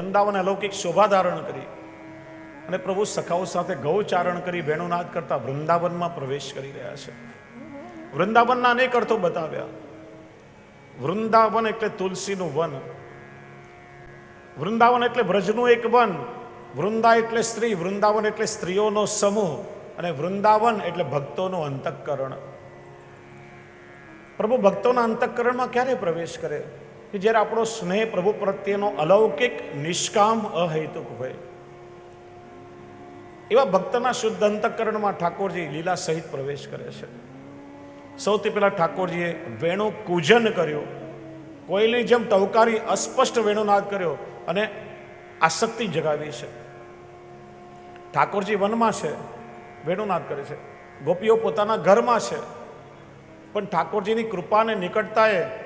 વૃંદાવન અલૌકિક શોભા ધારણ કરી અને પ્રભુ સખાઓ સાથે ગૌચારણ કરી, વેણુનાદ કરતા વૃંદાવનમાં પ્રવેશ કરી રહ્યા છે. વૃંદાવનના અનેક અર્થો બતાવ્યા. વૃંદાવન એટલે તુલસીનું વન. વૃંદાવન એટલે વ્રજનું એક વન. વૃંદા એટલે સ્ત્રી, વૃંદાવન એટલે સ્ત્રીઓનો સમૂહ અને વૃંદાવન એટલે ભક્તોનું અંતઃકરણ. પ્રભુ ભક્તોના અંતઃકરણમાં ક્યારે પ્રવેશ કરે? કે જ્યારે આપણો સ્નેહ પ્રભુ પ્રત્યેનો અલૌકિક નિષ્કામ અહેતુક હોય. એવા ભક્તના શુદ્ધ અંતકરણમાં ઠાકોરજી લીલા સહિત પ્રવેશ કરે છે. સૌથી પહેલા ઠાકોરજીએ વેણુ કૂજન કર્યું. કોઈની જેમ ટવકારી અસ્પષ્ટ વેણુનાદ કર્યો અને આસક્તિ જગાવી છે. ઠાકોરજી વનમાં છે, વેણુનાદ કરે છે. ગોપીઓ પોતાના ઘરમાં છે, પણ ઠાકોરજીની કૃપાને નિકટતાએ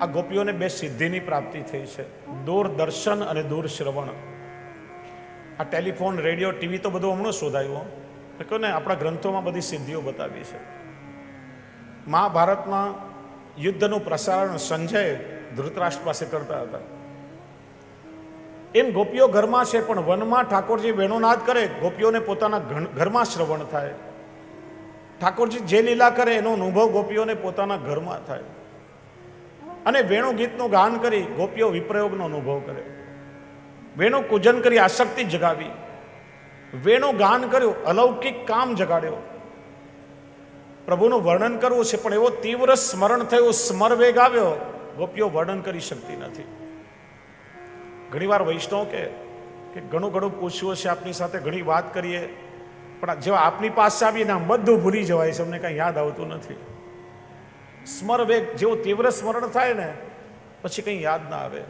આ ગોપીઓને બે સિદ્ધિની પ્રાપ્તિ થઈ છે. દૂરદર્શન અને દૂર શ્રવણ આ ટેલિફોન, રેડિયો, ટીવી તો બધું હમણાં શોધાયું. કહો ને આપણા ગ્રંથોમાં બધી સિદ્ધિઓ બતાવી છે. મહાભારતમાં યુદ્ધનું પ્રસારણ સંજય ધૃતરાષ્ટ્ર પાસે કરતા હતા. એમ ગોપીઓ ઘરમાં છે, પણ વનમાં ઠાકોરજી વેણુનાદ કરે, ગોપીઓને પોતાના ઘરમાં શ્રવણ થાય. ઠાકોરજી જે લીલા કરે, એનો અનુભવ ગોપીઓને પોતાના ઘરમાં થાય. અને વેણુ ગીતનું ગાન કરી ગોપીઓ વિપ્રયોગનો અનુભવ કરે. વેણુ કૂજન કરી આસક્તિ જગાવી. વેણુ ગાન કર્યું, અલૌકિક કામ જગાડ્યો. પ્રભુનું વર્ણન કરવું છે, પણ એવો તીવ્ર સ્મરણ થયું સ્મર વેગ આવ્યો, ગોપીઓ વર્ણન કરી શકતી નથી. ઘણીવાર વૈષ્ણવ કે કે ઘણું ઘણું પૂછ્યું છે આપની સાથે, ઘણી વાત કરીએ, પણ જેવા આપની પાસે આવીએ ને આમ બધું ભૂલી જવાય છે, અમને કાંઈ યાદ આવતું નથી. સ્મર વેગ જેવું તીવ્ર સ્મરણ થાય ને પછી કંઈ યાદ ના આવે.